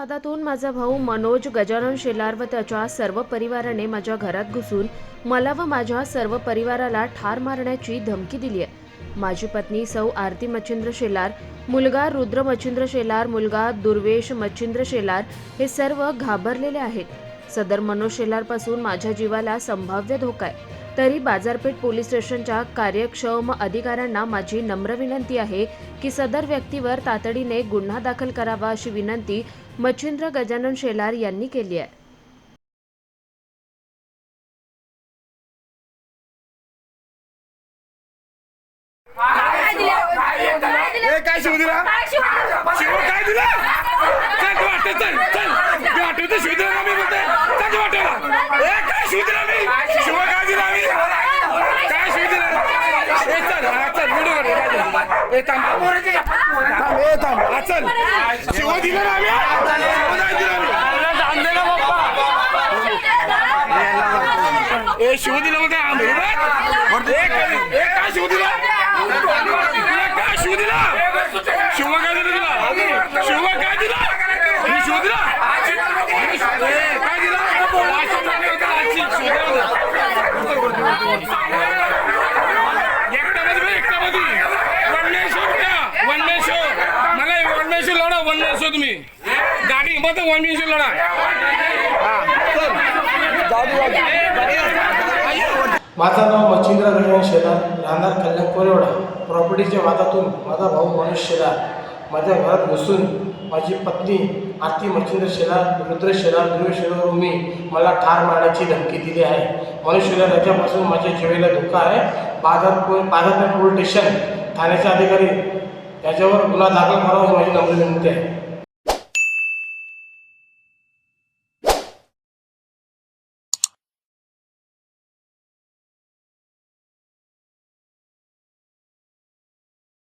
वादातून माझा भाऊ मनोज गजानन शेलार व त्याच्या सर्व परिवाराने माझ्या घरात घुसून मला व माझ्या सर्व परिवाराला ठार मारण्याची धमकी दिली आहे माझी पत्नी सौ आरती मच्छिंद्र शेलार मुलगा रुद्र मच्छिंद्र शेलार मुलगा दुर्वेश मच्छिंद्र शेलार हे सर्व घाबरलेले आहेत. सदर मनोज शेलारपासून माझ्या जीवाला संभाव्य धोका आहे. तरी बाजारपेठ पोलीस स्टेशनच्या कार्यक्षम अधिकाऱ्यांना माझी नम्र विनंती आहे की सदर व्यक्तीवर तातडीने गुन्हा दाखल करावा अशी विनंती मच्छिंद्र गजानन शेलार यांनी केली आहे. काय शिव दिला? शिव काय दिला चल तू वाटत चल चल मी वाटत शिव दिला ना मी बोलते चल तू वाटत ए काय शिव दिला मी शिव काय दिला मी काय शिव दिला ए चल हा चल व्हिडिओ काढ काय दिला? ए थांब थांब ए थांब हा चल. शिव दिला ना मी शिव नाही दिला मी ए शिव दिला म्हणजे आम्ही. काय शिव दिला? काय शिव दिला? शिव काय दिला तुला? शिव काय दिला? मी शिव दिला? ए, काय दिला? One तुम्ही. गाडी मत वन लढा. माझं नाव मच्छिंद्र गणेश शेलार राहणार कल्याण कोरेवडा प्रॉपर्टीच्या वादातून माझा भाऊ मनोज शेलार माझ्या घरात घुसून माझी पत्नी आरती मच्छिंद्र शेलार रुद्र शेलार ध्रुव मी मला ठार मारण्याची धमकी दिली आहे. मनोज शेलार याच्यापासून माझ्या जीवेला धोका आहे. बाजार बाजारपेठ पोलीस स्टेशन ठाण्याचे अधिकारी त्याच्यावर गुन्हा दाखल करावा माझी नम्र विनंती आहे